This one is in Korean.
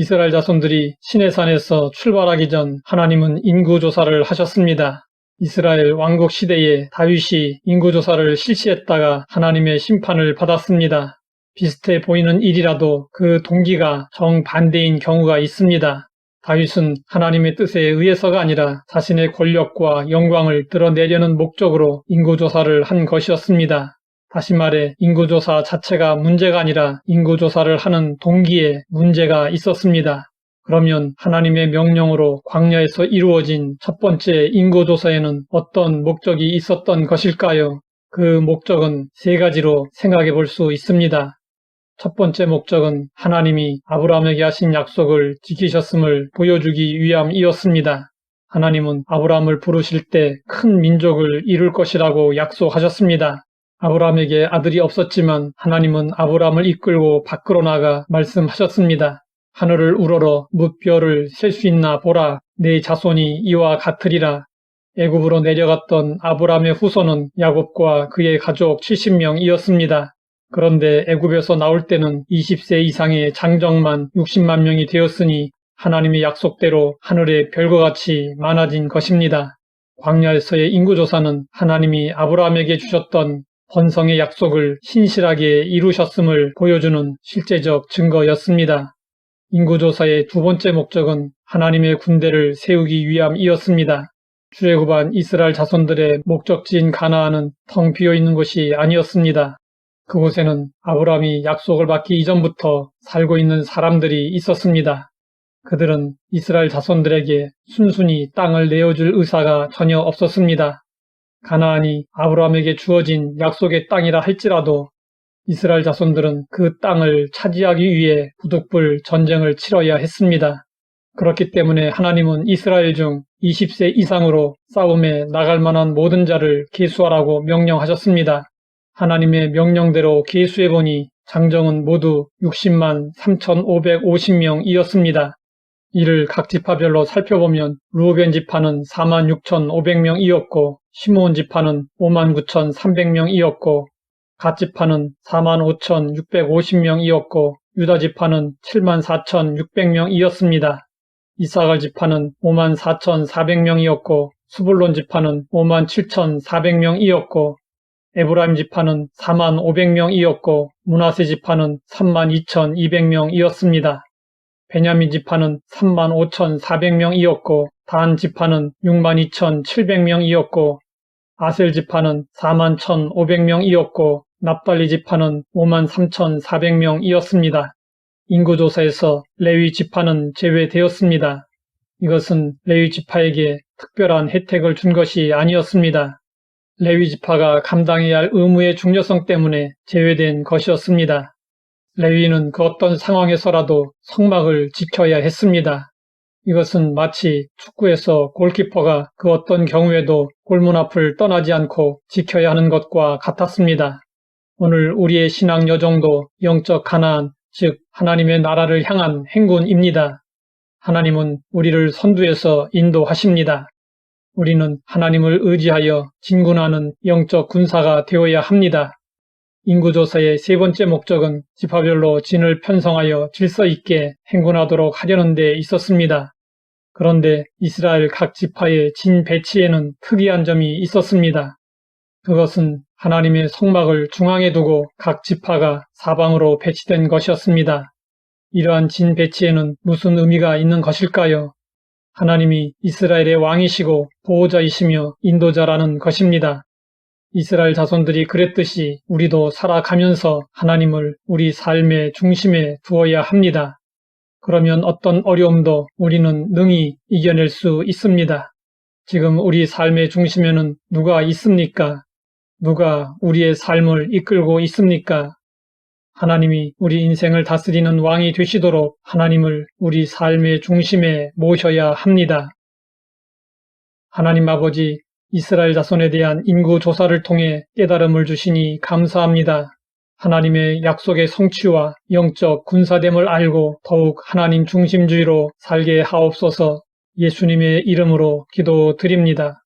이스라엘 자손들이 시내산에서 출발하기 전 하나님은 인구조사를 하셨습니다. 이스라엘 왕국 시대에 다윗이 인구조사를 실시했다가 하나님의 심판을 받았습니다. 비슷해 보이는 일이라도 그 동기가 정반대인 경우가 있습니다. 다윗은 하나님의 뜻에 의해서가 아니라 자신의 권력과 영광을 드러내려는 목적으로 인구조사를 한 것이었습니다. 다시 말해 인구조사 자체가 문제가 아니라 인구조사를 하는 동기에 문제가 있었습니다. 그러면 하나님의 명령으로 광야에서 이루어진 첫 번째 인구조사에는 어떤 목적이 있었던 것일까요? 그 목적은 세 가지로 생각해 볼 수 있습니다. 첫 번째 목적은 하나님이 아브라함에게 하신 약속을 지키셨음을 보여주기 위함이었습니다. 하나님은 아브라함을 부르실 때 큰 민족을 이룰 것이라고 약속하셨습니다. 아브라함에게 아들이 없었지만 하나님은 아브라함을 이끌고 밖으로 나가 말씀하셨습니다. 하늘을 우러러 무별을 셀수 있나 보라 내 자손이 이와 같으리라. 애굽으로 내려갔던 아브라함의 후손은 야곱과 그의 가족 70명이었습니다. 그런데 애굽에서 나올 때는 20세 이상의 장정만 60만 명이 되었으니 하나님의 약속대로 하늘의 별과 같이 많아진 것입니다. 광야에서의 인구조사는 하나님이 아브라함에게 주셨던 번성의 약속을 신실하게 이루셨음을 보여주는 실제적 증거였습니다. 인구조사의 두 번째 목적은 하나님의 군대를 세우기 위함이었습니다. 출애굽한 이스라엘 자손들의 목적지인 가나안은 텅 비어 있는 곳이 아니었습니다. 그곳에는 아브라함이 약속을 받기 이전부터 살고 있는 사람들이 있었습니다. 그들은 이스라엘 자손들에게 순순히 땅을 내어줄 의사가 전혀 없었습니다. 가나안이 아브라함에게 주어진 약속의 땅이라 할지라도 이스라엘 자손들은 그 땅을 차지하기 위해 부득불 전쟁을 치러야 했습니다. 그렇기 때문에 하나님은 이스라엘 중 20세 이상으로 싸움에 나갈 만한 모든 자를 계수하라고 명령하셨습니다. 하나님의 명령대로 계수해보니 장정은 모두 60만 3,550명이었습니다. 이를 각 지파별로 살펴보면 루벤 지파는 4만 6,500명이었고 시므온 지파는 5만 9,300명이었고 갓 지파는 4만 5,650명이었고 유다 지파는 7만 4,600명이었습니다. 이사갈 지파는 5만 4,400명이었고 수불론 지파는 5만 7,400명이었고 에브라임 지파는 4만 500명이었고 문하세 지파는 3만 2,200명이었습니다. 베냐민 지파는 3만 5,400명이었고 단 지파는 6만 2,700명이었고 아셀 지파는 4만 1,500명이었고 납달리 지파는 5만 3,400명이었습니다. 인구조사에서 레위 지파는 제외되었습니다. 이것은 레위 지파에게 특별한 혜택을 준 것이 아니었습니다. 레위 지파가 감당해야 할 의무의 중요성 때문에 제외된 것이었습니다. 레위는 그 어떤 상황에서라도 성막을 지켜야 했습니다. 이것은 마치 축구에서 골키퍼가 그 어떤 경우에도 골문 앞을 떠나지 않고 지켜야 하는 것과 같았습니다. 오늘 우리의 신앙 여정도 영적 가난안, 즉 하나님의 나라를 향한 행군입니다. 하나님은 우리를 선두에서 인도하십니다. 우리는 하나님을 의지하여 진군하는 영적 군사가 되어야 합니다. 인구조사의 세 번째 목적은 지파별로 진을 편성하여 질서 있게 행군하도록 하려는 데 있었습니다. 그런데 이스라엘 각 지파의 진 배치에는 특이한 점이 있었습니다. 그것은 하나님의 성막을 중앙에 두고 각 지파가 사방으로 배치된 것이었습니다. 이러한 진 배치에는 무슨 의미가 있는 것일까요? 하나님이 이스라엘의 왕이시고 보호자이시며 인도자라는 것입니다. 이스라엘 자손들이 그랬듯이 우리도 살아가면서 하나님을 우리 삶의 중심에 두어야 합니다. 그러면 어떤 어려움도 우리는 능히 이겨낼 수 있습니다. 지금 우리 삶의 중심에는 누가 있습니까? 누가 우리의 삶을 이끌고 있습니까? 하나님이 우리 인생을 다스리는 왕이 되시도록 하나님을 우리 삶의 중심에 모셔야 합니다. 하나님 아버지, 이스라엘 자손에 대한 인구 조사를 통해 깨달음을 주시니 감사합니다. 하나님의 약속의 성취와 영적 군사됨을 알고 더욱 하나님 중심주의로 살게 하옵소서 예수님의 이름으로 기도드립니다.